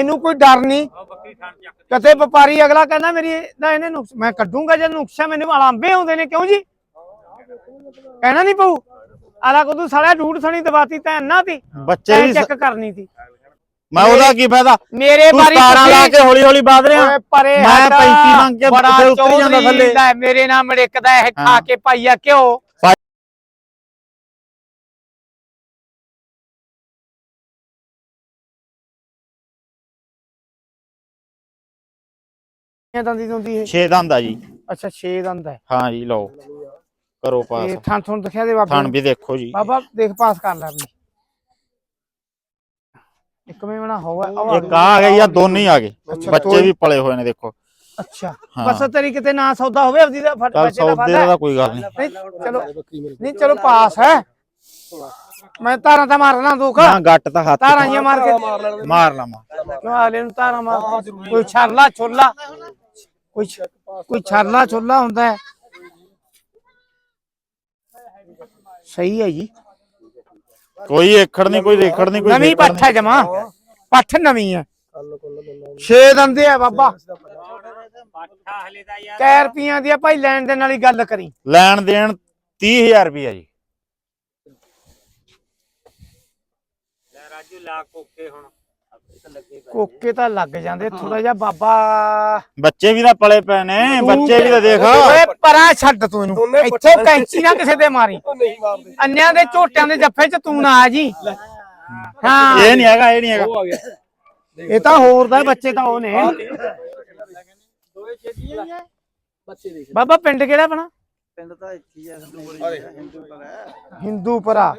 ਮੈਨੂੰ ਕੋਈ ਡਰ ਨਹੀਂ। ਕਦੇ ਵਪਾਰੀ ਅਗਲਾ ਕਹਿੰਦਾ ਮੇਰੀ ਨਾ ਇਹਨੇ ਨੁਕਸ ਮੈਂ ਕੱਢੂੰਗਾ ਜੇ ਨੁਕਸਾ ਮੈਨੂੰ ਅਲਾਂਬੇ ਆਉਂਦੇ ਨੇ ਕਿਉਂ ਜੀ? ਕਹਿਣਾ ਨਹੀਂ ਪਊ। ਆਲਾ ਕੋ ਤੂੰ ਸਾਲਾ ਢੂੜ ਸਣੀ ਦਵਾਤੀ ਤਾਂ ਇੰਨਾ ਤੀ ਬੱਚੇ ਵੀ ਸ- ਚੈੱਕ ਕਰਨੀ ਤੀ। ਮੈਂ ਉਹਦਾ ਕੀ ਫਾਇਦਾ? ਮੇਰੇ ਬਾਰੀ 17 ਲਾ ਕੇ ਹੌਲੀ ਹੌਲੀ ਬਾਦ ਰਿਹਾ। ਮੈਂ ਹਟ, 35 ਮੰਗ ਕੇ ਉਤਰ ਜਾਂਦਾ ਥੱਲੇ। ਮੇਰੇ ਨਾਲ ਮੜਿਕਦਾ ਇਹ ਖਾ ਹਾਂ। ਕੇ ਪਾਈਆ ਕਿਉਂ ਇਹ ਦੰਦੀ ਦੰਦੀ ਇਹ? 6 ਦੰਦ ਆ ਜੀ। ਅੱਛਾ 6 ਦੰਦ ਹੈ ਹਾਂ ਜੀ ਲਓ। ਕਰੋ ਪਾਸ। ਇਹ ਥਣ ਥਣ ਦਿਖਿਆ ਦੇ ਬਾਬਾ ਥਣ ਵੀ ਦੇਖੋ ਜੀ। ਬਾਬਾ ਦੇਖ ਪਾਸ ਕਰ ਲੈ ਵੀ ਇੱਕ ਮੈਂ ਬਣਾ ਹੋਇਆ ਇੱਕ ਆ ਗਈ ਆ ਦੋਨੇ ਆ ਗਏ। ਬੱਚੇ। ਵੀ ਪਲੇ ਹੋਏ ਨੇ ਦੇਖੋ। ਅੱਛਾ। ਬਸ ਤੇਰੀ ਕਿਤੇ ਨਾ ਸੌਦਾ ਹੋਵੇ ਆਪਦੀ ਦਾ ਫਟ ਚੱਲ ਬੱਚੇ ਦਾ ਸੌਦੇ ਫਾਇਦਾ ਦਾ ਕੋਈ ਗੱਲ ਨਹੀਂ। ਚਲੋ। ਨਹੀਂ ਚਲੋ ਪਾਸ ਹੈ। ਮੈਂ ਤਾਰਾਂ ਤਾਂ ਮਾਰ ਲਾਂ ਦੋ ਨਾ ਗੱਟ ਤਾਂ ਹੱਥ ਤਾਰਾਂ ਜੀਆਂ ਮਾਰ ਕੇ ਮਾਰ ਲਾ ਮਾਰ ਕਿਉਂ ਆਲੇ ਨੂੰ ਤਾਰਾਂ ਮਾਰ। ਕੋਈ ਛਰਲਾ ਛੋਲਾ। ਕੋਈ ਕੋਈ ਛਰਲਾ ਛੋਲਾ ਹੁੰਦਾ ਹੈ। ਸਹੀ ਹੈ ਜੀ। ਕੋਈ ਏਖੜ ਨਹੀਂ ਕੋਈ ਰੇਖੜ ਨਹੀਂ ਕੋਈ ਨਵੀਂ ਪੱਠ ਹੈ ਜਮਾ। ਪੱਠ ਨਵੀਂ ਹੈ। ਛੇ ਦੰਦੇ ਆ ਬਾਬਾ। ਕੈ ਰੁਪਈਆਂ ਦੀ ਆ ਭਾਈ ਲੈਣ ਦੇ ਨਾਲ ਹੀ ਗੱਲ ਕਰੀ। ਲੈਣ ਦੇਣ 30000 ਰੁਪਇਆ ਜੀ। ਕੋਕੇ ਤਾਂ ਲੱਗ ਜਾਂਦੇ ਥੋੜਾ ਜਿਹਾ ਬਾਬਾ। ਬੱਚੇ ਵੀ ਤਾਂ ਪਲੇ ਪਏ ਨੇ ਬੱਚੇ ਵੀ ਤਾਂ ਦੇਖ। ਓਏ ਪਰਾਂ ਛੱਡ ਤੂੰ ਇਹਨੂੰ। ਇੱਥੇ ਕੈਂਚੀ ਨਾ ਕਿਸੇ ਦੇ ਮਾਰੀ। ਅੰਨਿਆਂ ਦੇ ਝੋਟਿਆਂ ਦੇ ਜੱਫੇ 'ਚ ਤੂੰ ਨਾ ਆ ਜੀ। ਹਾਂ। ਇਹ ਨਹੀਂ ਹੈਗਾ ਇਹ ਨਹੀਂ ਹੈਗਾ। ਇਹ ਤਾਂ ਹੋਰ ਦਾ ਬੱਚੇ ਤਾਂ ਉਹ ਨੇ। ਬਾਬਾ ਪਿੰਡ ਕਿਹੜਾ ਬਣਾ ਪਿੰਡ ਤਾਂ ਇੱਥੇ ਹੀ ਆ ਹਿੰਦੂਪੁਰਾ।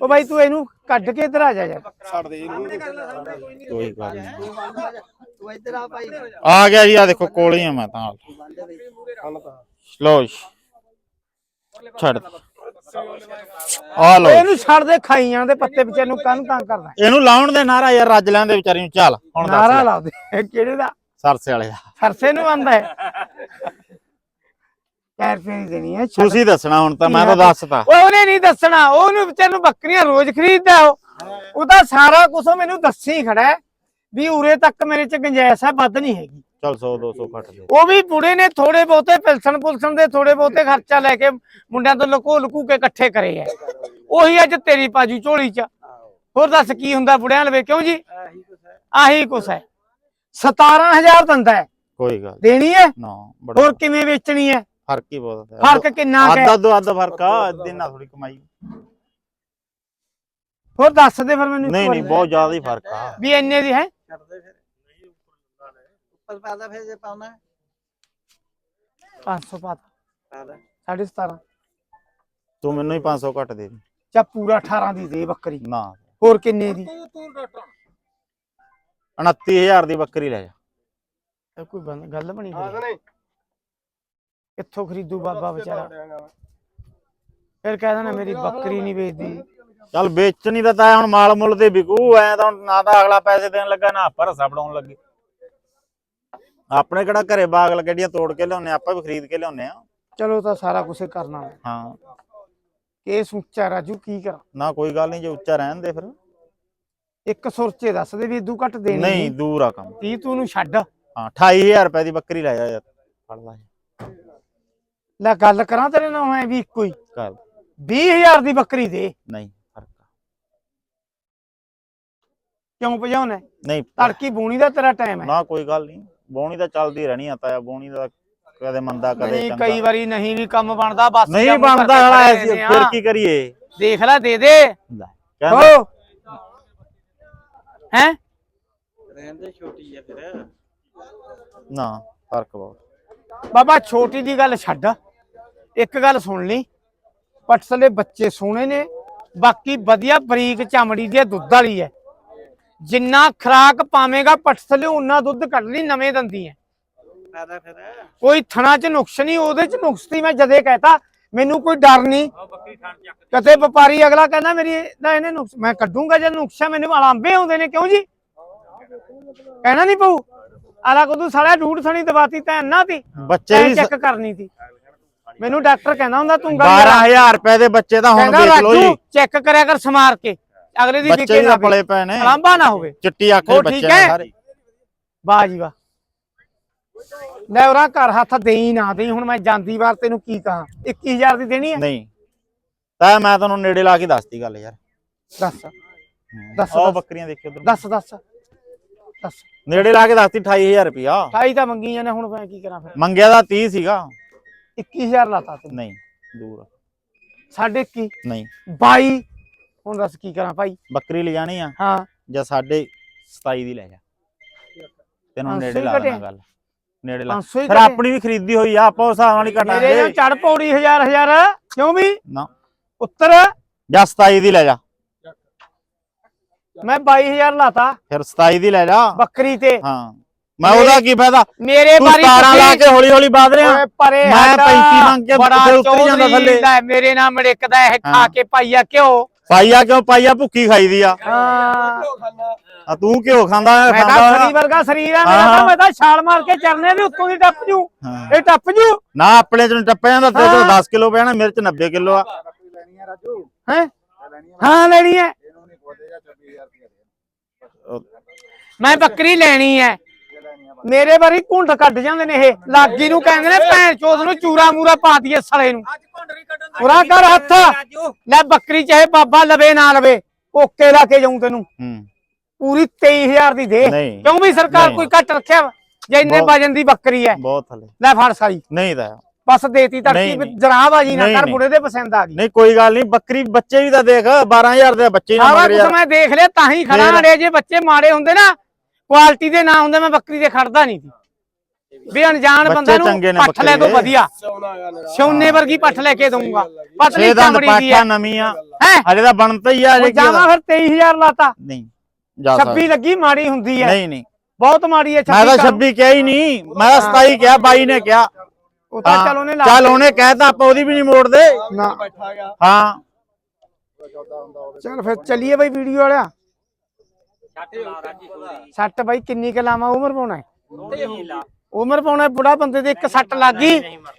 ਉਹ ਬਾਈ ਤੂੰ ਇਹਨੂੰ ਕੱਢ ਕੇ ਇੱਧਰ ਆ ਜਾ ਯਾਰ। ਕੋਈ ਗੱਲ ਨਹੀਂ ਤੂੰ ਇੱਧਰ ਆ ਭਾਈ। ਆ ਗਿਆ ਜੀ ਆ ਦੇਖੋ ਕੋਲੇ ਹੀ ਆ ਮੈਂ ਤਾਂ। ਲੋ ਜੀ। ਛੱਡ। ਆ ਲੋ ਇਹਨੂੰ ਛੱਡ ਦੇ ਖਾਈਆਂ ਦੇ ਪੱਤੇ ਵਿੱਚ ਇਹਨੂੰ ਕਾਹਨੂੰ ਤੰਗ ਕਰਦਾ ਇਹਨੂੰ ਲਾਉਣ ਦੇ ਨਾਰਾ ਯਾਰ ਰੱਜ ਲੈਂਦੇ ਵਿਚਾਰੀ ਨੂੰ। ਚੱਲ ਹੁਣ ਨਾਰਾ ਦੱਸ ਲਾ ਦੇ। ਇਹ ਕਿਹੜੇ ਦਾ? ਸਰਸੇ ਵਾਲੇ ਦਾ। ਸਰਸੇ ਨੂੰ ਆਂਦਾ ਹੈ। ਕਹਿ ਰੁਪਏ ਦੀ ਦੇਣੀ ਹੈ ਛੱਡ। ਤੁਸੀਂ ਦੱਸਣਾ ਹੁਣ ਤਾਂ ਮੈਂ ਤਾਂ ਦੱਸਤਾ। ਓਏ ਉਹਨੇ ਨਹੀਂ ਦੱਸਣਾ ਉਹਨੂੰ ਵਿਚਾਰ ਨੂੰ ਬੱਕਰੀਆਂ ਰੋਜ਼ ਖਰੀਦਦਾ ਉਹ। ਉਹਦਾ ਸਾਰਾ ਕੁਝ ਮੈਨੂੰ ਦੱਸੀ ਖੜਾ ਹੈ ਵੀ ਉਰੇ ਤੱਕ ਮੇਰੇ ਚ ਗੁੰਜਾਇਸ਼ ਹੈ ਵੱਧ ਨਹੀਂ ਹੈਗੀ। ਚੱਲ 100 200 ਘੱਟ ਦੇ। ਉਹ ਵੀ ਬੁੜੇ ਨੇ ਥੋੜੇ ਬਹੁਤੇ ਪਿਲਸਣ ਪੁਲਸਣ ਦੇ ਥੋੜੇ ਬਹੁਤੇ ਖਰਚਾ ਲੈ ਕੇ ਮੁੰਡਿਆਂ ਤੋਂ ਲੁਕੋ ਲੁਕੂ ਕੇ ਇਕੱਠੇ ਕਰੇ ਐ ਉਹੀ ਅੱਜ ਤੇਰੀ ਪਾਜੂ ਝੋਲੀ ਚ। ਹੋਰ ਦੱਸ ਕੀ ਹੁੰਦਾ ਬੁੜਿਆਂ ਲਵੇ ਕਿਉਂ ਜੀ? ਆਹੀ ਕੁਛ ਹੈ। ਆਹੀ ਕੁਛ ਹੈ। 17000 ਦਿੰਦਾ ਹੈ। ਕੋਈ ਗੱਲ ਦੇਣੀ ਹੈ? ਨਾ ਬੜਾ ਹੋਰ ਕਿਵੇਂ ਵੇਚਣੀ ਹੈ? ਫ਼ਰਕ ਹੀ ਬਹੁਤ ਹੈ ਫ਼ਰਕ ਕਿੰਨਾ ਹੈ? ਅੱਧਾ ਦੋ ਅੱਧਾ ਫ਼ਰਕ ਆ ਦਿਨਾਂ ਥੋੜੀ ਕਮਾਈ। ਹੋਰ ਦੱਸ ਦੇ ਫਿਰ ਮੈਨੂੰ ਨਹੀਂ ਨਹੀਂ। ਬਹੁਤ ਜ਼ਿਆਦਾ ਹੀ ਫ਼ਰਕ ਆ। ਵੀ ਇੰਨੇ ਦੀ ਹੈ? ਛੱਡਦੇ ਫਿਰ। ਉੱਪਰ ਪਾਦਾ ਫਿਰ ਜੇ ਪਾਉਣਾ 500 ਪਾਤਾ ਪਾਦਾ 17.5 ਤੂੰ ਮੈਨੂੰ ਹੀ 500 ਘੱਟ ਦੇ। ਦੀ ਚਾ ਪੂਰਾ 18 ਦੀ ਦੇ ਬੱਕਰੀ। ਨਾ। ਹੋਰ ਕਿੰਨੇ ਦੀ? 29000 ਦੀ ਬੱਕਰੀ ਲੈ ਜਾ। ਕੋਈ ਬੰਦ- ਗੱਲ ਬਣੀ ਹੋਈ। ਕਿੱਥੋਂ ਖਰੀਦੂ ਬਾਬਾ ਵਿਚਾਰਾ? ਫਿਰ ਕਹਿ ਦੇਣਾ ਮੇਰੀ ਬੱਕਰੀ ਨਹੀਂ ਵੇਚਦੀ। ਚੱਲ ਵੇਚਣੀ ਤਾਂ ਤਾਂ ਹੁਣ ਮਾਲ ਮੁੱਲ ਤੇ ਵਿਕੂ ਐ ਤਾਂ ਨਾ ਤਾਂ ਅਗਲਾ ਪੈਸੇ ਦੇਣ ਲੱਗਾ ਨਾ ਆਪਾਂ ਰਸਾ ਬਣਾਉਣ ਲੱਗੇ। ਆਪਣੇ ਕਿਹੜਾ ਘਰੇ ਬਾਗ ਲੱਗੜੀਆਂ ਤੋੜ ਕੇ ਲਿਆਉਨੇ ਆਪਾਂ ਵੀ ਖਰੀਦ ਕੇ ਲਿਆਉਨੇ ਆ। ਚਲੋ ਤਾਂ ਸਾਰਾ ਕੁਝ ਕਰਨਾ। ਹੈ। ਹਾਂ ਇਹ ਸੁੱਚਾ ਰਾਜੂ ਕੀ ਕਰਾਂ? ਨਾ ਕੋਈ ਗੱਲ ਨਹੀਂ ਜੇ ਉੱਚਾ ਰਹਿਣ ਦੇ ਫਿਰ। ਇੱਕ ਸੁਰਚੇ ਦੱਸ ਦੇ ਵੀ ਇਦੂ ਘੱਟ ਦੇਣੀ ਨਹੀਂ ਦੂਰ ਆ ਕੰਮ। 30 ਤੂੰ ਨੂੰ ਛੱਡ। ਹਾਂ 28000 ਰੁਪਏ ਦੀ ਬੱਕਰੀ ਲੈ ਜਾ ਯਾਰ। ਫੜ ਲੈ। ਲੈ ਗੱਲ ਕਰਾਂ ਤੇਰੇ ਨਾਲ ਮੈਂ ਵੀ ਇੱਕੋ ਹੀ। ਕਰ 20000 ਦੀ ਬੱਕਰੀ ਦੇ। ਨਹੀਂ ਫ਼ਰਕ ਆ। ਕਿਉਂ ਭਜਾਉਣਾ? ਨਹੀਂ। ਤੜਕੀ ਬੂਣੀ ਦਾ ਤੇਰਾ ਟਾਈਮ ਹੈ। ਨਾ ਕੋਈ ਗੱਲ ਨਹੀਂ। ਬੋਣੀ ਤਾਂ ਚੱਲਦੀ ਰਹਿਣੀ ਆ ਤਾਇਆ ਬੋਣੀ ਦਾ ਕਦੇ ਮੰਦਾ ਕਦੇ ਨਹੀਂ ਚੰਗਾ। ਕਈ ਵਾਰੀ ਨਹੀਂ ਵੀ ਕੰਮ ਬਣਦਾ ਬਸ ਨਹੀਂ ਜਾਂ ਮੂੰਹ ਬਣਦਾ ਕਰਕੇ ਖੜੇ ਆ। ਫਿਰ ਕੀ ਕਰੀਏ? ਦੇਖ ਲੈ ਦੇ ਦੇ। ਲੈ, ਕਹਿੰਦਾ ਹੋ? ਹੈ ਰਹਿੰਦੇ ਛੋਟੀ ਆ ਫਿਰ। ਨਾ ਫ਼ਰਕ ਬਹੁਤ। ਬਾਬਾ ਛੋਟੀ ਦੀ ਗੱਲ ਛੱਡ। ਇੱਕ ਗੱਲ ਸੁਣ ਲਈ। ਪਟਸਲੇ ਬੱਚੇ ਸੋਹਣੇ ਨੇ। ਬਾਕੀ ਵਧੀਆ ਬਰੀਕ ਚਮੜੀ ਦੀ ਹੈ, ਦੁੱਧ ਵਾਲੀ ਹੈ ਜਿੰਨਾ ਖਰਾਕ ਪਾਵੇਂਗਾ ਪਟਸਲੇ ਉਨਾ ਦੁੱਧ ਕੱਢ ਲਈ ਨਵੇਂ ਦੰਦੀ ਹੈ ਕੋਈ ਥਣਾ ਚ ਨੁਕਸ ਨਹੀਂ ਉਹਦੇ ਚ ਨੁਕਸ ਤੀ ਮੈਂ ਜਦੇ ਕਹਿਤਾ। ਮੈਨੂੰ ਕੋਈ ਡਰ ਨਹੀਂ। ਕਦੇ ਵਪਾਰੀ ਅਗਲਾ ਕਹਿੰਦਾ ਮੇਰੀ ਨਾ ਇਹਨੇ ਨੁਕਸ ਮੈਂ ਕੱਢੂੰਗਾ ਜੇ ਨੁਕਸਾ ਮੈਨੂੰ ਅਲਾਂਬੇ ਆਉਂਦੇ ਨੇ ਕਿਉਂ ਜੀ? ਕਹਿਣਾ ਨਹੀਂ ਪਊ। ਆਲਾ ਕੋ ਤੂੰ ਸਾਲਾ ਢੂੜ ਸਣੀ ਦਵਾਤੀ ਤਾਂ ਇੰਨਾ ਤੀ। ਬੱਚੇ ਵੀ ਚੈੱਕ ਕਰਨੀ ਤੀ। ਮੈਨੂੰ ਡਾਕਟਰ ਕਹਿੰਦਾ ਹੁੰਦਾ ਤੂੰ ਗੱਲ 12000 ਰੁਪਏ ਦੇ ਬੱਚੇ ਤਾਂ ਹੁਣ ਵੇਚ ਲਓ ਜੀ। ਚੈੱਕ ਕਰਿਆ ਕਰ ਸਮਾਰ ਕੇ। ਅਗਲੇ ਦੀ ਬੱਚੇ ਨਾ ਤਾਂ ਪਲੇ ਪਏ ਨੇ। ਲਾਂਬਾ ਨਾ ਹੋਵੇ। ਚਿੱਟੀ ਅੱਖ ਦੇ ਬੱਚੇ ਨੇ? ਸਾਰੇ। ਵਾਹ ਜੀ ਵਾਹ। ਲੈ ਉਹਰਾ ਘਰ ਹੱਥ ਦੇਈ ਨਾ ਦੇਈ ਹੁਣ ਮੈਂ ਜਾਂਦੀ ਵਾਰ ਤੈਨੂੰ ਕੀ ਕਹਾਂ? 21000 ਦੀ ਦੇਣੀ ਹੈ? ਨਹੀਂ। ਤਾਂ ਮੈਂ ਤੁਹਾਨੂੰ ਨੇੜੇ ਲਾ ਕੇ ਦੱਸਤੀ ਗੱਲ ਯਾਰ। ਦੱਸ। ਦੱਸ, ਉਹ ਦੱਸ। ਬੱਕਰੀਆਂ ਦੇਖਿਓ ਉਧਰ। ਦੱਸ ਦੱਸ। ਦੱਸ। ਨੇੜੇ ਲਾ ਕੇ ਦੱਸਤੀ 28000 ਰੁਪਿਆ ਠਾਈ ਤਾਂ ਮੰਗੀਆਂ ਨੇ ਹੁਣ ਮੈਂ ਕੀ ਕਰਾਂ ਫਿਰ? ਮੰਗਿਆ ਦਾ 30 ਸੀਗਾ। 21000 ਲਾਤਾ ਤੈਨੂੰ ਨਹੀਂ ਦੂਰ ਆ। ਸਾਢੇ 21 ਨਹੀਂ। 22 ਹੁਣ ਦੱਸ ਕੀ ਕਰਾਂ ਭਾਈ? ਬੱਕਰੀ ਲੈ ਜਾਣੀ ਆ। ਹਾਂ। ਜਾਂ ਸਾਡੇ 27 ਦੀ ਲੈ ਜਾ। ਤੈਨੂੰ ਪੰਜ ਸੌ ਨੇੜੇ ਹੀ ਲਾ। ਦੇਣਾ ਗੱਲ। ਨੇੜੇ ਲਾ। 500 ਹੀ ਫਿਰ। ਆਪਣੀ ਵੀ ਖਰੀਦੀ ਹੋਈ ਆ ਆਪਾਂ ਉਸ ਹਿਸਾਬ ਨਾਲ ਹੀ ਮੇਰੇ ਕਟਾਂਗੇ ਚੜ ਪੌੜੀ ਹਜ਼ਾਰ ਹਜ਼ਾਰ। ਕਿਉਂ ਵੀ? ਨਾ। ਉੱਤਰ। ਜਾਂ 27 ਦੀ ਲੈ ਜਾ। ਮੈਂ 22000 ਲਾਤਾ। ਫਿਰ 27 ਦੀ ਲੈ ਜਾ। ਬੱਕਰੀ ਤੇ। ਹਾਂ। ਮੈਂ ਉਹਦਾ ਕੀ ਫਾਇਦਾ? ਮੇਰੇ ਤੂੰ ਬਾਰੀ 17 ਲਾ ਕੇ ਹੌਲੀ ਹੌਲੀ ਬਾਦ ਰਿਹਾ। ਓਏ ਪਰੇ ਮੈਂ ਹਟ, 35 ਮੰਗ ਕੇ ਬੜਾ ਉੱਤੇ ਉੱਤਰ ਜਾਂਦਾ ਥੱਲੇ। ਮੇਰੇ ਨਾਲ ਮੜਿਕਦਾ ਇਹ ਖਾ। ਕੇ ਪਾਈਆ ਕਿਉਂ? ਪਾਈਆ ਕਿਉਂ? ਪਾਈਆ ਭੁੱਕੀ ਖਾਈਦੀ ਆ। ਹਾਂ। ਆ ਤੂੰ ਕਿਉਂ ਖਾਂਦਾ ਮੈਂ ਤਾਂ ਸਰੀ? ਵਰਗਾ ਸਰੀਰ ਆ ਮੇਰਾ। ਤਾਂ ਮੈਂ ਤਾਂ ਛਾਲ ਮਾਰ ਕੇ ਚਰਨੇ ਵੀ ਉੱਤੋਂ ਦੀ ਟੱਪ ਜੂ। ਇਹ ਟੱਪ ਜੂ। ਨਾ ਆਪਣੇ ਚ ਟੱਪਿਆ ਜਾਂਦਾ ਤੇ ਹਾਂ। 10 ਕਿਲੋ ਨਾ ਮੇਰੇ ਚ 90 ਕਿਲੋ ਆ। ਹੈ? ਹਾਂ ਲੈਣੀ ਹੈ। ਮੈਂ ਬੱਕਰੀ ਲੈਣੀ ਹੈ ਮੇਰੇ ਵਾਰੀ ਘੁੰਡ ਕੱਢ ਜਾਂਦੇ ਨੇ ਇਹ। ਲਾਗੀ ਨੂੰ ਕਹਿੰਦੇ ਨੇ ਭੈਣ ਚੋਦ ਨੂੰ ਚੂਰਾ ਮੂਰਾ ਪਾ ਦਈਏ ਸਲੇ ਨੂੰ। ਪੂਰਾ ਕਰ ਹੱਥ। ਲੈ ਬੱਕਰੀ ਚਾਹੇ ਬਾਬਾ ਲਵੇ ਨਾ ਲਵੇ ਓਕੇ ਲਾ ਕੇ ਜਾਉਂ ਤੈਨੂੰ। ਹੂੰ। ਪੂਰੀ 23000 ਦੀ ਦੇ। ਨਹੀਂ। ਕਿਉਂ ਵੀ ਸਰਕਾਰ। ਕੋਈ ਘੱਟ ਰੱਖਿਆ ਵਾ? ਜੇ ਇੰਨੇ ਵਜਨ ਦੀ ਬੱਕਰੀ ਹੈ ਬਹੁਤ ਥੱਲੇ ਲੈ ਫੜ ਸਾਈ ਨਹੀਂ ਤਾਂ ਬਸ ਦੇਤੀ ਤੜਕੀ ਨਹੀਂ, ਨਹੀਂ। ਜਨਾਬਾਜੀ ਨਾ ਨਹੀਂ, ਕਰ ਨਹੀਂ। ਬੁੜੇ ਦੇ ਪਸੰਦ ਆ ਗਈ। ਨਹੀਂ ਕੋਈ ਗੱਲ ਨਹੀਂ ਬੱਕਰੀ ਬੱਚੇ ਵੀ ਤਾਂ ਦੇਖ 12000 ਦੇ ਬੱਚੇ ਨਾ ਸਾਰਾ ਮਗਰ ਕੁਝ ਯਾਰ। ਮੈਂ ਦੇਖ ਲਿਆ ਤਾਂ ਹੀ ਖੜਾ? ਅੜੇ ਜੇ ਬੱਚੇ ਮਾੜੇ ਹੁੰਦੇ ਨਾ ਕੁਆਲਿਟੀ ਦੇ ਨਾ ਹੁੰਦੇ ਮੈਂ ਬੱਕਰੀ ਦੇ ਖੜਦਾ ਨਹੀਂ ਸੀ। ਵੀ ਅਣਜਾਣ ਬੱਚੇ ਬੰਦਾ ਚੰਗੇ ਨੂੰ ਨੇ ਪੱਠ ਲੈ ਦੋ ਬੱਕਰੀ ਦੇ। ਵਧੀਆ। ਸੋਨੇ ਵਰਗੀ ਪੱਠ ਲੈ ਕੇ ਦਊਂਗਾ। ਪਤਲੀ ਛੇ ਦੰਦ ਚਮੜੀ ਦੀ ਪਾਠਾ ਹੈ ਨਵੀਂ ਆ ਹੈ? ਹਜੇ ਤਾਂ ਬਣਤਾ ਹੀ ਆ ਜੇ ਕੀ ਜਾਵਾ? ਫਿਰ 23000 ਲਾਤਾ। ਨਹੀਂ ਜਾ 26 ਸਕਦਾ ਲੱਗੀ ਮਾੜੀ ਹੁੰਦੀ ਹੈ ਨਹੀਂ ਨਹੀਂ। ਬਹੁਤ ਮਾੜੀ ਹੈ ਮੈਂ ਤਾਂ ਕਰ- 26 ਕਿਹਾ ਹੀ ਨਹੀਂ ਮੈਂ ਤਾਂ 27 ਕਿਹਾ ਬਾਈ ਨੇ ਕਿਹਾ। ਉਹ ਤਾਂ ਹਾਂ, ਚਲ ਉਹਨੇ ਲਾ ਚੱਲ ਉਹਨੇ ਕਹਿਤਾ ਆਪਾਂ ਉਹਦੀ ਵੀ ਨਹੀਂ ਮੋੜਦੇ। ਨਾ। ਹਾਂ। ਚਲ ਫਿਰ ਚੱਲੀਏ ਬਈ ਵੀਡੀਓ ਵਾਲਿਆ। ਸੱਟ ਬਾਈ ਕਿੰਨੀ ਕੁ ਲਾਵਾਂ ਉਮਰ ਪਾਉਣਾ ਹੈ? ਉਮਰ ਪਾਉਣਾ ਹੈ, ਬੁੜਾ ਬੰਦੇ ਦੇ ਇੱਕ ਸੱਟ ਲੱਗ ਗਈ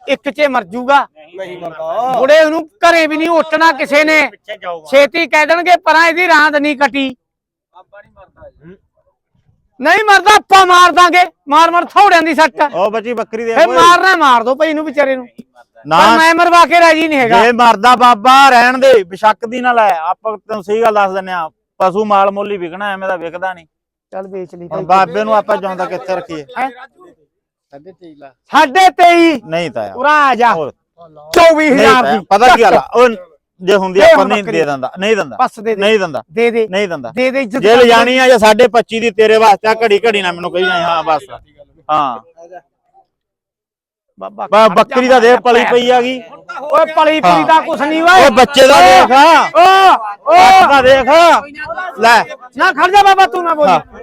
ਇੱਕ 'ਚ ਮਰ ਜੂਗਾ। ਨਹੀਂ ਮਰਦਾ। ਬੁੜੇ ਉਹਨੂੰ ਘਰੇ ਵੀ ਨਹੀਂ ਉੱਠਣਾ ਕਿਸੇ ਨੇ। ਛੇਤੀ ਕਹਿ ਦੇਣਗੇ ਪਰਾਂ ਇਹਦੀ ਰਾਂਦ ਨਹੀਂ ਕੱਟੀ। ਨਹੀਂ ਮਰਦਾ ਆਪਾਂ ਮਾਰ ਦਾਂਗੇ। ਮਾਰ ਮਾਰ ਥੋੜਿਆਂ ਦੀ ਸੱਟ। ਉਹ ਬੱਚੀ ਬੱਕਰੀ ਦੇ ਫੇ। ਮਾਰਨਾ ਮਾਰ ਦੋ ਭਾਈ ਨੂੰ ਵਿਚਾਰੇ ਨੂੰ। ਨਾ। ਪਰ ਮੈਂ ਮਰਵਾ ਕੇ ਰਾਜੀ ਨਹੀਂ ਹੈਗਾ। ਜੇ ਮਰਦਾ ਬਾਬਾ ਰਹਿਣ ਦੇ ਬਸ਼ੱਕ ਦੀ ਨਾ ਲੈ। ਆਪਾਂ ਤੈਨੂੰ ਸਹੀ ਗੱਲ ਦੱਸ ਦਿੰਨੇ ਆ ਪਸ਼ੂ ਮਾਲ ਮੁੱਲ ਵਿਕਣਾ ਐਵੇਂ ਦਾ ਵਿਕਦਾ ਨਹੀਂ। ਚੱਲ ਵੇਚ ਲਈ ਭਾਈ। ਬਾਬੇ ਨੂੰ ਆਪਾਂ ਚਾਹੁੰਦਾ ਕਿੱਥੇ ਰੱਖੀਏ? ਸਾਡੇ ਤੇਈ ਲਾ ਸਾਢੇ 23 ਨਹੀਂ ਤਾਂ ਯਾਰ। ਉਰਾ ਆ ਜਾ। ਹੋਰ, 24000 ਨਹੀਂ ਤਾਂ ਦੀ। ਪਤਾ ਕੀ ਗੱਲ ਆ? ਉਹ ਜੇ ਹੁੰਦੀ ਦੇ ਆਪਾਂ ਹੁਣ ਨਹੀਂ ਬੱਕਰੀ। ਦੇ ਦਿੰਦਾ ਨਹੀਂ ਦਿੰਦਾ ਬਸ ਦੇ ਦੇ ਨਹੀਂ ਦਿੰਦਾ। ਦੇ ਦੇ ਨਹੀਂ ਦਿੰਦਾ। ਦੇ ਦੇ ਇੱਜ਼ਤ ਜੇ। ਲਿਜਾਣੀ ਆ ਜਾਂ 25 ਦੀ ਤੇਰੇ ਵਾਸਤੇ ਆ ਘੜੀ ਘੜੀ ਨਾ ਮੈਨੂੰ ਕਹੀ ਜਾਏ ਹਾਂ ਬਸ। ਹਾਂ। ਬਾਬਾ ਬਾ ਬੱਕਰੀ ਦਾ ਦੇ ਪਲੀ ਪਈ ਆ ਗਈ। ਓਏ ਪਲੀ ਪਲੀ ਦਾ ਕੁਛ ਨਹੀਂ ਓਏ। ਉਹ ਬੱਚੇ ਦਾ ਦੇਖ। ਓ ਬੱਚ ਦਾ ਦੇਖ। ਲੈ ਨਾ ਖੜ ਜਾ ਬਾਬਾ ਤੂੰ ਨਾ ਬੋਲੀ।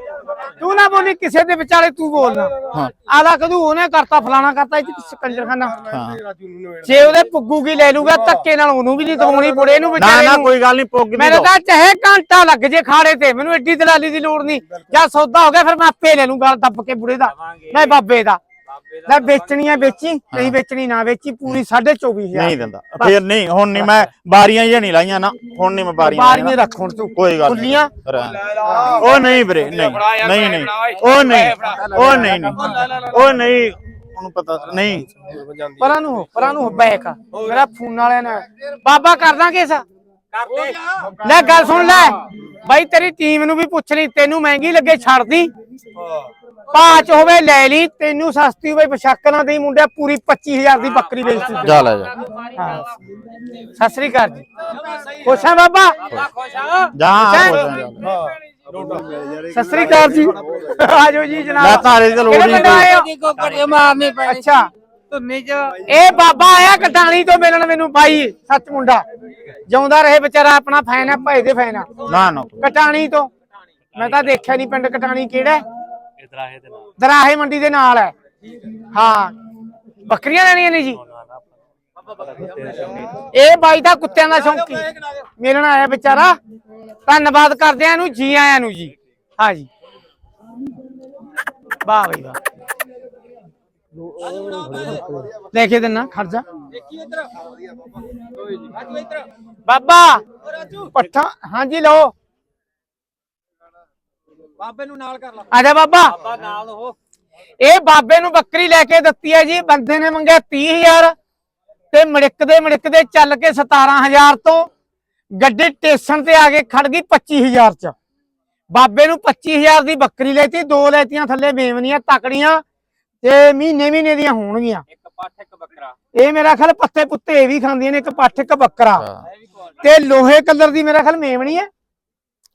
ਤੂੰ ਨਾ ਬੋਲੀ ਕਿਸੇ ਦੇ ਵਿਚਾਲੇ ਤੂੰ ਬੋਲਣਾ ਹਾਂ। ਆਲਾ ਕਦੂ ਉਹਨੇ ਕਰਤਾ ਫਲਾਣਾ ਕਰਤਾ ਇਹ ਚ ਕੰਜਰਖਾਨਾ ਹਾਂ। ਰਾਜੂ ਨੂੰ ਨਵੇੜ ਜੇ ਉਹਦੇ ਪੁੱਗੂ ਕੀ ਲੈ ਲੂਗਾ ਧੱਕੇ ਨਾਲ ਉਹਨੂੰ ਵੀ ਨਹੀਂ ਦਵਾਉਣੀ ਬੁੜੇ ਨੂੰ ਨਾ ਵਿਚਾਰੇ ਨਾ ਨੂੰ। ਕੋਈ ਗੱਲ ਨਹੀਂ ਪੁੱਗ ਨਹੀਂ ਮੇਰੇ ਦੋ। ਤਾਂ ਚਾਹੇ ਘੰਟਾ ਲੱਗ ਜੇ ਖਾੜੇ ਤੇ ਮੈਨੂੰ ਐਡੀ ਦਲਾਲੀ ਦੀ ਲੋੜ ਨਹੀਂ। ਜਾਂ ਸੌਦਾ ਹੋ ਗਿਆ ਫਿਰ ਮੈਂ ਆਪੇ ਲੈ ਲੂੰ ਗੱਲ ਦੱਬ ਕੇ ਬੁੜੇ ਦਾ ਨਹੀਂ ਬਾਬੇ ਦਾ। ਲੈ ਵੇਚਣੀ ਆ ਵੇਚੀ ਨਹੀਂ ਵੇਚਣੀ ਨਾ ਵੇਚੀ ਪੂਰੀ 24000 ਨਹੀਂ ਦਿੰਦਾ। ਫੇਰ ਨਹੀਂ ਹੁਣ ਨਹੀਂ ਮੈਂ ਬਾਰੀਆਂ ਹੀ ਨਹੀਂ ਲਾਈਆਂ ਨਾ ਹੁਣ ਨਹੀਂ ਮੈਂ ਬਾਰੀਆਂ ਬਾਰੀਆਂ। ਰੱਖ ਹੁਣ ਤੂੰ। ਕੋਈ ਗੱਲ ਨਹੀਂ। ਖੁੱਲੀਆਂ ਉਹ ਨਹੀਂ ਵੀਰੇ ਨਹੀਂ ਨਹੀਂ ਨਹੀਂ। ਉਹ ਨਹੀਂ ਉਹ ਨਹੀਂ ਨਹੀਂ। ਉਹ ਨਹੀਂ ਉਹਨੂੰ ਪਤਾ ਨਹੀਂ। ਪਰਾਂ ਨੂੰ ਪਰਾਂ ਨੂੰ ਬੈਕ ਮੇਰਾ ਫੋਨ ਵਾਲਿਆਂ ਨੇ ਬਾਬਾ ਕਰ ਦਾਂਗੇ ਲੈ ਗੱਲ ਸੁਣ ਲੈ। ਬਾਈ ਤੇਰੀ ਟੀਮ ਨੂੰ ਵੀ ਪੁੱਛ ਲਈ। ਤੈਨੂੰ ਮਹਿੰਗੀ ਲੱਗੇ ਛੱਡ ਦੀ ਪਾਚ ਹੋਵੇ ਲੈ ਲਈ। ਤੈਨੂੰ ਸਸਤੀ ਹੋਵੇ ਬਸ਼ੱਕ ਨਾ ਦੇਈ। ਮੁੰਡਿਆ ਪੂਰੀ 25000 ਦੀ ਬੱਕਰੀ ਵੇਚ ਤੂੰ ਜਾ ਲੈ ਜਾ। ਹਾਂ। ਸਤਿ ਸ੍ਰੀ ਅਕਾਲ ਜੀ। ਖੁਸ਼ ਆ ਬਾਬਾ? ਜਾ ਸਤਿ ਸ੍ਰੀ ਅਕਾਲ ਜੀ। ਆਜੋ ਜੀ ਲੈ ਜਨਾਬ ਤਾਰੇ ਦੀ ਤਾਂ ਲੋੜ ਕਿਹੜੇ ਨਹੀਂ ਪਿੰਡ ਆਏ ਹੋ? ਮਾਰਨੇ ਪੈਣੇ ਅੱਛਾ। ਧੁੰਨੇ ਚ। ਇਹ ਬਾਬਾ ਆਇਆ ਕਟਾਣੀ ਤੋਂ ਮਿਲਣ ਮੈਨੂੰ ਬਾਈ ਸੱਚ ਮੁੰਡਾ। ਜਿਉਂਦਾ ਰਹੇ ਵਿਚਾਰਾ ਆਪਣਾ ਫੈਨ ਹੈ ਭਾਈ ਦੇ ਫੈਨ ਆ। ਨਾ ਨਾ। ਕਟਾਣੀ ਤੋਂ। ਮੈਂ ਤਾਂ ਦੇਖਿਆ ਨਹੀਂ ਪਿੰਡ ਕਟਾਣੀ ਕਿਹੜਾ। ਹੈ ਦਰਾਹੇ ਮੰਡੀ ਦੇ ਨਾਲ ਹੈ। ਹਾਂ। ਬੱਕਰੀਆਂ ਲੈਣੀਆਂ ਨੇ ਜੀ। ਇਹ ਬਾਈ ਦਾ ਕੁੱਤਿਆਂ ਦਾ ਸ਼ੌਂਕੀ ਮਿਲਣ ਆਇਆ ਵਿਚਾਰਾ। ਧੰਨਵਾਦ ਕਰਦੇ ਆ ਇਹਨੂੰ ਜੀ ਆਇਆਂ ਨੂੰ ਜੀ। ਹਾਂ ਜੀ। ਵਾਹ ਬਈ ਵਾਹ। ਲੈ ਕੇ ਦਿਨਾ ਖੜ ਜਾ। ਬਾਬਾ! ਪੱਠਾ ਹਾਂਜੀ ਲਓ। ਬਾਬੇ ਨੂੰ ਨਾਲ ਕਰ ਲਾ। ਆ ਜਾ ਬਾਬਾ। ਬਾਬਾ ਨਾਲ ਉਹ ਇਹ ਬਾਬੇ ਨੂੰ ਬੱਕਰੀ ਲੈ ਕੇ ਦਿੱਤੀ ਹੈ ਜੀ। ਬੰਦੇ ਨੇ ਮੰਗਿਆ 30000 ਤੇ ਮੜਿਕਦੇ ਮੜਿਕਦੇ ਚੱਲ ਕੇ 17000 ਤੋਂ ਗੱਡੀ ਸਟੇਸ਼ਨ ਤੇ ਆ ਕੇ ਖੜ ਗਈ 25000 ਚ। ਬਾਬੇ ਨੂੰ 25000 ਦੀ ਬੱਕਰੀ ਲੈਤੀ ਦੋ ਲੈਤੀਆਂ ਥੱਲੇ ਮੇਵਨੀਆਂ ਤਕੜੀਆਂ। ਤੇ ਮਹੀਨੇ ਮਹੀਨੇ ਦੀਆਂ ਹੋਣਗੀਆਂ। ਇੱਕ ਪੱਠ ਇੱਕ ਬੱਕਰਾ। ਇਹ ਮੇਰਾ ਖਿਆਲ ਪੱਤੇ ਪੁੱਤੇ ਇਹ ਵੀ ਖਾਂਦੀਆਂ ਨੇ ਇੱਕ ਪੱਠ ਇੱਕ ਬੱਕਰਾ। ਹਾਂ। ਇਹ ਵੀ ਕੋਲ ਤੇ ਲੋਹੇ ਕਲਰ ਦੀ ਮੇਰਾ ਖਿਆਲ ਮੇਵਣੀ ਹੈ।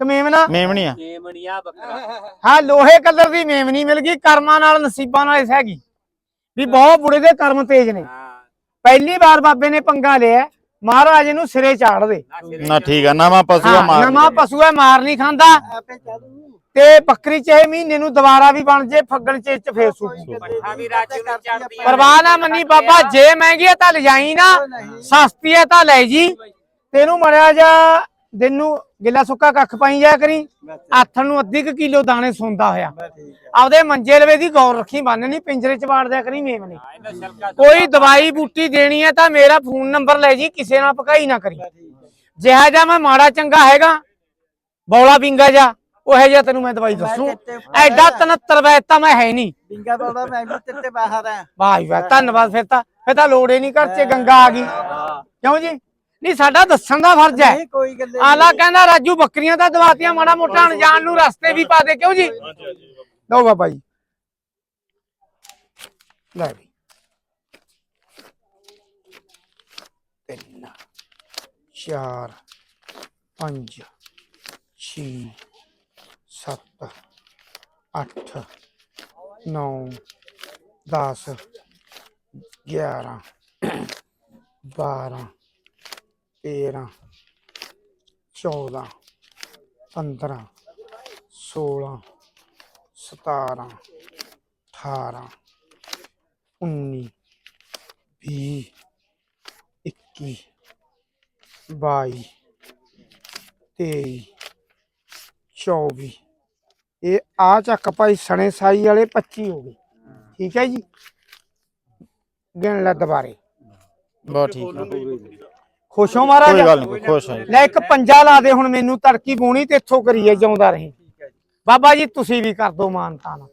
ਤੇ ਮੇਵਨਾ ਮੇਮਣੀ ਆ। ਬੱਕਰਾ। ਹਾਂ ਲੋਹੇ ਕਲਰ ਦੀ ਮੇਵਨੀ ਮਿਲ ਗਈ ਕਰਮਾਂ ਨਾਲ ਨਸੀਬਾਂ ਨਾਲ ਇਸ ਹੈਗੀ। ਵੀ ਬਹੁਤ ਬੁੜੇ ਦੇ ਕਰਮ ਤੇਜ ਨੇ। ਹਾਂ। ਪਹਿਲੀ ਵਾਰ ਬਾਬੇ ਨੇ ਪੰਗਾ ਲਿਆ। ਮਹਾਰਾਜ ਨੂੰ ਸਿਰੇ ਚਾੜ ਦੇ। ਨਾ ਠੀਕ ਆ ਨਵਾਂ ਪਸ਼ੂ ਆ ਮਾਰ ਨਵਾਂ ਪਸ਼ੂ ਹੈ ਮਾਰ ਨਹੀਂ ਖਾਂਦਾ। ਤੇ ਬੱਕਰੀ ਚਾਹੇ ਮਹੀਨੇ ਨੂੰ ਦੁਬਾਰਾ ਵੀ ਬਣ ਜੇ ਫੱਗਣ ਚ ਚ ਫੇਰ ਚੜਦੀ ਪਰਵਾਹ ਨਾ ਮੰਨੀ ਬਾਬਾ ਜੇ ਮਹਿੰਗੀ ਹੈ ਤਾਂ ਲਿਜਾਈ ਨਾ ਸਸਤੀ ਹੈ ਤਾਂ ਲੈ ਜੀ। ਤੈਨੂੰ ਮੜਿਆ ਜਾ ਦਿਨ ਨੂੰ ਗਿੱਲਾ ਸੁੱਕਾ ਕੱਖ ਪਾਈ ਜਾ ਕਰੀ ਆਥਣ ਨੂੰ ਅੱਧੀ ਕੁ ਕਿਲੋ ਦਾਣੇ ਸੁੰਦਾ ਹੋਇਆ। ਆਪਦੇ ਮੰਜੇ ਲਵੇ ਦੀ ਗੌਰ ਰੱਖੀ ਬੰਨ ਨਹੀਂ ਪਿੰਜਰੇ ਚ ਵਾੜ ਦਿਆ ਕਰੀ ਮੇਮ ਨਹੀਂ ਕੋਈ ਦਵਾਈ ਬੂਟੀ ਦੇਣੀ ਹੈ ਤਾਂ ਮੇਰਾ ਫੋਨ ਨੰਬਰ ਲੈ ਜੀ ਕਿਸੇ ਨਾਲ ਭਕਾਈ ਨਾ ਕਰੀ। ਜਿਹਾ ਜਾ ਮੈਂ ਮਾੜਾ ਚੰਗਾ ਹੈਗਾ ਬੌਲਾ ਬਿੰਗਾ ਜਾ ਉਹ ਜਿਹਾ ਤੈਨੂੰ ਮੈਂ ਦਵਾਈ ਦੱਸੂ। ਐਡਾ 73 ਵੈਦ ਤਾਂ ਮੈਂ ਹੈ ਨਹੀਂ। ਬਿੰਗਾ ਬੋਲਦਾ ਮੈਂ ਵੀ ਤੇਰੇ ਬਾਹਰ ਆ ਵਾਹ ਜੀ ਵਾਹ ਧੰਨਵਾਦ ਫਿਰ ਤਾਂ। ਫਿਰ ਤਾਂ ਲੋੜ ਹੀ ਨਹੀਂ ਘਰ 'ਚ ਗੰਗਾ ਆ ਗਈ। ਕਿਉਂ ਜੀ? ਨਹੀਂ ਸਾਡਾ ਦੱਸਣ ਦਾ ਫਰਜ਼ ਹੈ। ਨਹੀਂ ਕੋਈ ਗੱਲ ਆਲਾ ਕਹਿੰਦਾ ਰਾਜੂ ਬੱਕਰੀਆਂ ਤਾਂ ਦਵਾਤੀਆਂ ਮਾੜਾ ਮੋਟਾ ਅਣਜਾਣ ਨੂੰ ਰਸਤੇ ਵੀ ਪਾ ਦੇ ਕਿਉਂ ਜੀ? ਲਓ ਬਾਬਾ ਜੀ। ਲੈ ਵੀ। ਤਿੰਨ ਚਾਰ ਪੰਜ ਛੇ ਸੱਤ ਅੱਠ ਨੌ 10 11 12 13 14 15 16 17 18 19 20 21 22 23 24 ਇਹ ਆ ਚੱਕ ਭਾਈ, ਸਣੇ ਸਾਈ ਵਾਲੇ 25 ਹੋ ਗਏ। ਠੀਕ ਹੈ ਜੀ? ਗਿਣ ਲੈ ਦੁਬਾਰੇ। ਬਹੁਤ ਠੀਕ ਆ। ਖੁਸ਼ ਹੋ ਮਹਾਰਾਜ? ਕੋਈ ਗੱਲ ਨਹੀਂ ਖੁਸ਼ ਹਾਂ ਜੀ। ਲੈ ਇੱਕ ਪੰਜਾ ਲਾ ਦੇ ਹੁਣ ਮੈਨੂੰ ਤੜਕੀ ਪੂਣੀ ਤੇ ਇੱਥੋਂ ਕਰੀਏ ਜਿਉਂਦਾ ਰਹੇ। ਬਾਬਾ ਜੀ ਤੁਸੀਂ ਵੀ ਕਰ ਦਿਓ ਮਾਨਤਾਨ।